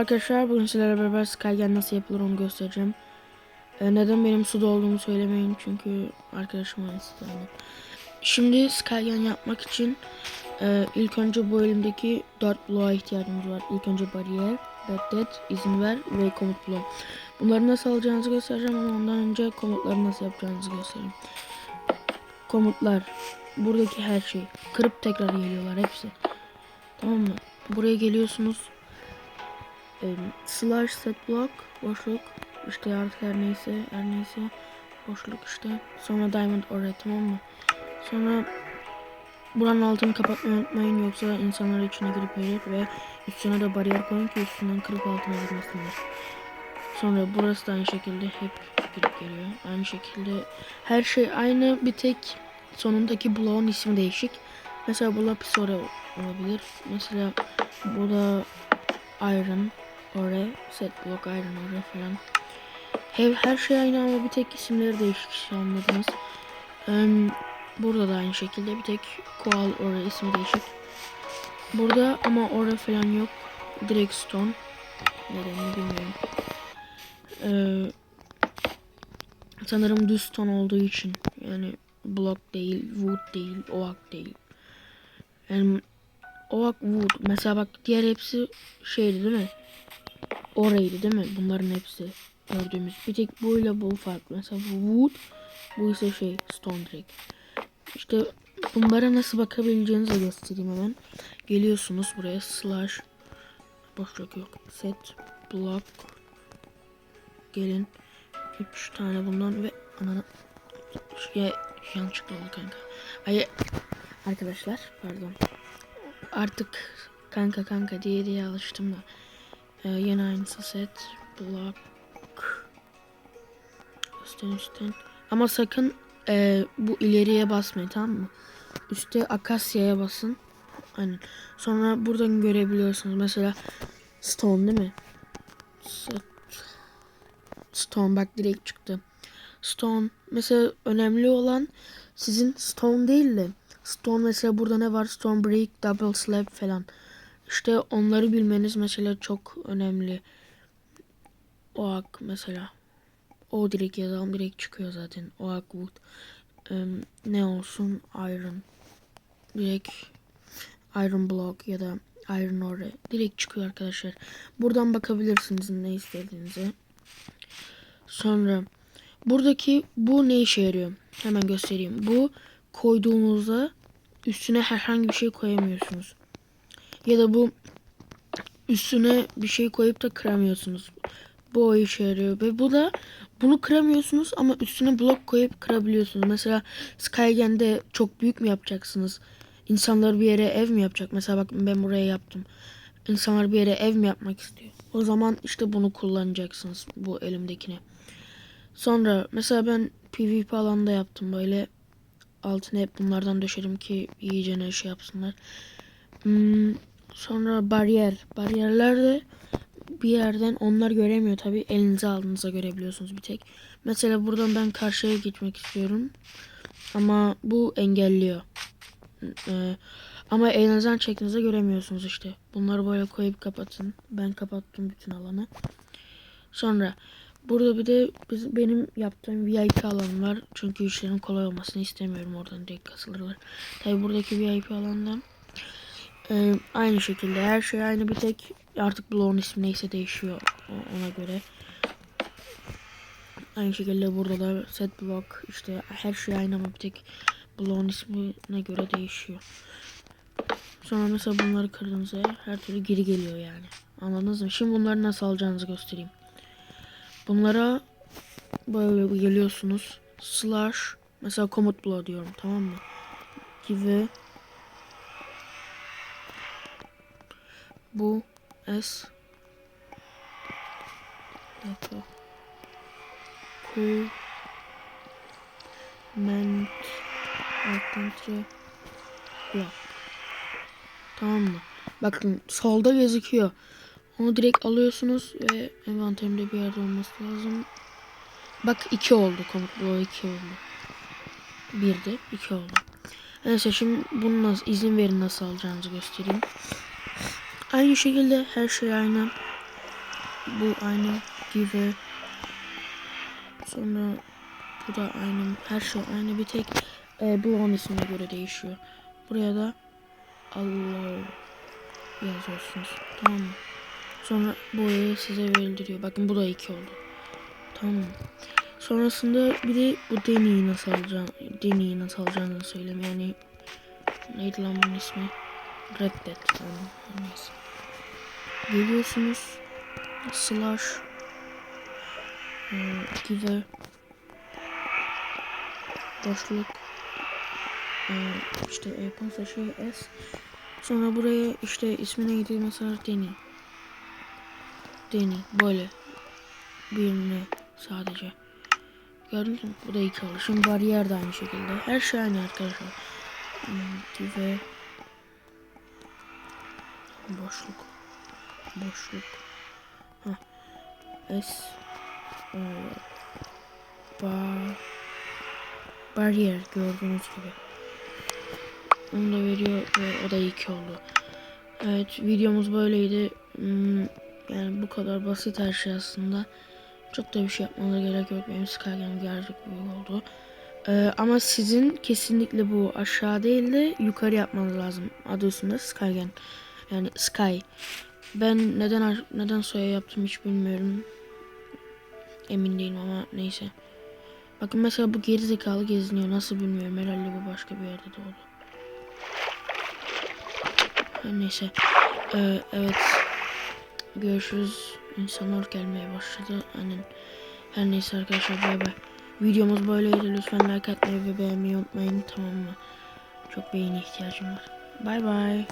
Arkadaşlar bugün sizlerle beraber Skygen nasıl yapılır onu göstereceğim. Ee, neden benim suda olduğumu söylemeyin çünkü arkadaşım aynısı yani. Şimdi Skygen yapmak için e, ilk önce bu elimdeki 4 bloğa ihtiyacımız var. İlk önce bariyer, reddet, izin ver ve komut bloğu. Bunları nasıl alacağınızı göstereceğim ama ondan önce komutları nasıl yapacağınızı göstereyim. Komutlar, buradaki her şey. Kırıp tekrar geliyorlar hepsi. Tamam mı? Buraya geliyorsunuz. Slash set block boşluk işte artık her neyse her neyse boşluk işte. Sonra diamond oraya tamam mı? Sonra buranın altını kapatmayı unutmayın yoksa insanlar içine girip gelir ve üstüne de bariyer koyun ki üstünden kırıp altına girmesinler. Sonra burası da aynı şekilde hep girip geliyor. Aynı şekilde her şey aynı bir tek sonundaki bloğun ismi değişik. Mesela bu lapis oraya olabilir. Mesela bu da iron oraya set block iron oraya falan. Her, her şey aynı ama bir tek isimleri değişik anladınız. Ee, burada da aynı şekilde bir tek koal oraya ismi değişik. Burada ama oraya falan yok. Direkt stone. Nedenini bilmiyorum. Ee, sanırım düz stone olduğu için yani block değil, wood değil, oak değil. Yani oak wood. Mesela bak diğer hepsi şeydi değil mi? Oraydı değil mi? Bunların hepsi gördüğümüz. Bir tek bu ile bu farklı. Mesela bu wood, bu ise şey stone direkt. İşte bunlara nasıl bakabileceğinizi göstereyim hemen. Geliyorsunuz buraya slash boşluk yok. Set block gelin 3 tane bundan ve ananı ya yanlışlıkla oldu kanka. Ay arkadaşlar pardon. Artık kanka kanka diye diye alıştım da. Ee, yine aynısı set. Block. Üstten üstten. Ama sakın e, bu ileriye basmayın tamam mı? Üste akasya'ya basın. Aynen. Sonra buradan görebiliyorsunuz. Mesela stone değil mi? Stone bak direkt çıktı. Stone. Mesela önemli olan sizin stone değil de stone mesela burada ne var? Stone brick, double slab falan. İşte onları bilmeniz mesela çok önemli. Oak mesela. O direkt yazalım direkt çıkıyor zaten. Oak wood. Ee, ne olsun? Iron. Direkt iron block ya da iron ore. Direkt çıkıyor arkadaşlar. Buradan bakabilirsiniz ne istediğinize. Sonra buradaki bu ne işe yarıyor? Hemen göstereyim. Bu koyduğunuzda üstüne herhangi bir şey koyamıyorsunuz. Ya da bu üstüne bir şey koyup da kıramıyorsunuz. Bu o işe yarıyor. Ve bu da bunu kıramıyorsunuz ama üstüne blok koyup kırabiliyorsunuz. Mesela Skygen'de çok büyük mü yapacaksınız? İnsanlar bir yere ev mi yapacak? Mesela bak ben buraya yaptım. İnsanlar bir yere ev mi yapmak istiyor? O zaman işte bunu kullanacaksınız. Bu elimdekine. Sonra mesela ben PvP alanda yaptım böyle. Altına hep bunlardan döşedim ki iyice ne şey yapsınlar. Hmm, Sonra bariyer. Bariyerler de bir yerden onlar göremiyor tabi. Elinize aldığınızda görebiliyorsunuz bir tek. Mesela buradan ben karşıya gitmek istiyorum. Ama bu engelliyor. Ee, ama elinizden çektiğinizde göremiyorsunuz işte. Bunları böyle koyup kapatın. Ben kapattım bütün alanı. Sonra burada bir de biz, benim yaptığım VIP alan var. Çünkü işlerin kolay olmasını istemiyorum. Oradan direkt kasılırlar. Tabi buradaki VIP alandan ee, aynı şekilde her şey aynı bir tek artık bloğun ismi neyse değişiyor ona göre. Aynı şekilde burada da set block işte her şey aynı ama bir tek bloğun ismine göre değişiyor. Sonra mesela bunları kırdığınızda her türlü geri geliyor yani. Anladınız mı? Şimdi bunları nasıl alacağınızı göstereyim. Bunlara böyle geliyorsunuz. Slash mesela komut bloğu diyorum tamam mı? Give bu S Dakika. Ku Ment Altantre Block Tamam mı? Bakın solda gözüküyor. Onu direkt alıyorsunuz ve envanterimde bir yerde olması lazım. Bak iki oldu komut bloğu iki oldu. Bir de iki oldu. Neyse şimdi bunu nasıl izin verin nasıl alacağınızı göstereyim. Aynı şekilde her şey aynı. bu aynı give. Sonra bu da aynı. Her şey aynı. Bir tek e, bu onun ismine göre değişiyor. Buraya da Allah yazıyorsunuz. Tamam mı? Sonra E size verildiriyor. Bakın bu da 2 oldu. Tamam mı? Sonrasında bir de bu Deni'yi nasıl alacağını, Deni'yi nasıl alacağını söyleyeyim. Yani neydi lan bunun ismi? Red Dead. Tamam. Neyse. Geliyorsunuz. Slash. E, give boşluk. E, işte e şey s sonra buraya işte ismi neydi mesela Deni. Deni böyle. Bir ne? Sadece. Gördünüz mü? Bu da iki oldu. Bariyer de aynı şekilde. Her şey aynı arkadaşlar. Hmm, boşluk. Boşluk. Ha s e, bar bariyer gördüğünüz gibi. Onu da veriyor ve o da 2 oldu. Evet videomuz böyleydi. Hmm, yani bu kadar basit her şey aslında. Çok da bir şey yapmanıza gerek yok. Benim Skyrim gerçek büyük oldu. Ee, ama sizin kesinlikle bu aşağı değil de yukarı yapmanız lazım. Adı üstünde Skygen yani Sky ben neden neden soya yaptım hiç bilmiyorum emin değilim ama neyse Bakın mesela bu geri zekalı geziniyor. Nasıl bilmiyorum. Herhalde bu başka bir yerde doğdu. Neyse. Ee, evet. Görüşürüz. İnsanlar gelmeye başladı. Aynen. Her neyse arkadaşlar bay bay. Videomuz böyleydi. Lütfen like atmayı ve beğenmeyi unutmayın. Tamam mı? Çok beğeni ihtiyacım var. Bay bay.